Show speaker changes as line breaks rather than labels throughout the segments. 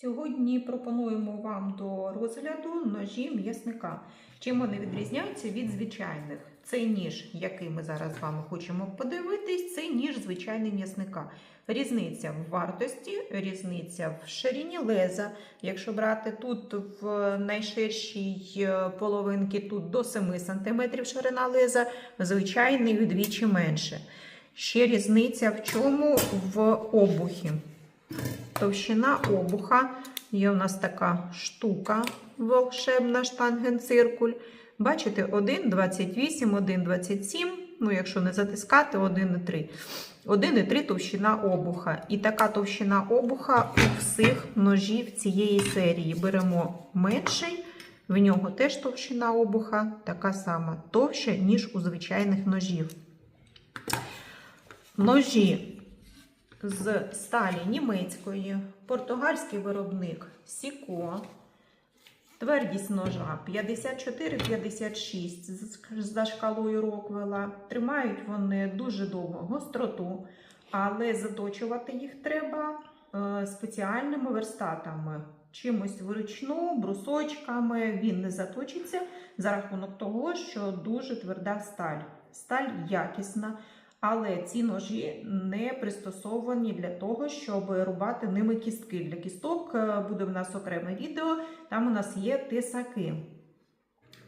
Сьогодні пропонуємо вам до розгляду ножі м'ясника. Чим вони відрізняються від звичайних? Цей ніж, який ми зараз з вами хочемо подивитись, це ніж звичайний м'ясника. Різниця в вартості, різниця в ширині леза. Якщо брати тут в найширшій е, половинці тут до 7 см ширина леза, звичайний вдвічі менше. Ще різниця в чому в обухі. Товщина обуха. Є у нас така штука волшебна штангенциркуль. Бачите, 1,28, 1,27. Ну, якщо не затискати, 1,3. 1,3 товщина обуха. І така товщина обуха у всіх ножів цієї серії. Беремо менший, в нього теж товщина обуха така сама, товща, ніж у звичайних ножів. Ножі з сталі німецької, португальський виробник Сіко. Твердість ножа 54-56 за шкалою Роквела. Тримають вони дуже довго гостроту, але заточувати їх треба е, спеціальними верстатами. Чимось вручну, брусочками він не заточиться за рахунок того, що дуже тверда сталь. Сталь якісна. Але ці ножі не пристосовані для того, щоб рубати ними кістки. Для кісток е, буде в нас окреме відео, там у нас є тисаки.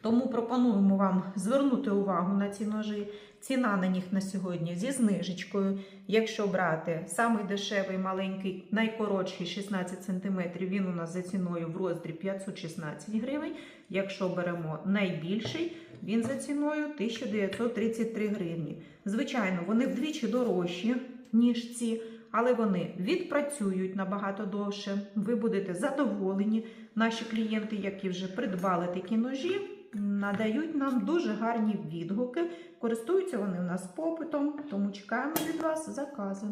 Тому пропонуємо вам звернути увагу на ці ножі. Ціна на них на сьогодні зі знижечкою. Якщо брати самий дешевий, маленький, найкоротший 16 см, він у нас за ціною в роздрі 516 гривень. Якщо беремо найбільший, він за ціною 1933 гривні. Звичайно, вони вдвічі дорожчі, ніж ці, але вони відпрацюють набагато довше. Ви будете задоволені. Наші клієнти, які вже придбали такі ножі, надають нам дуже гарні відгуки. Користуються вони у нас попитом, тому чекаємо від вас закази.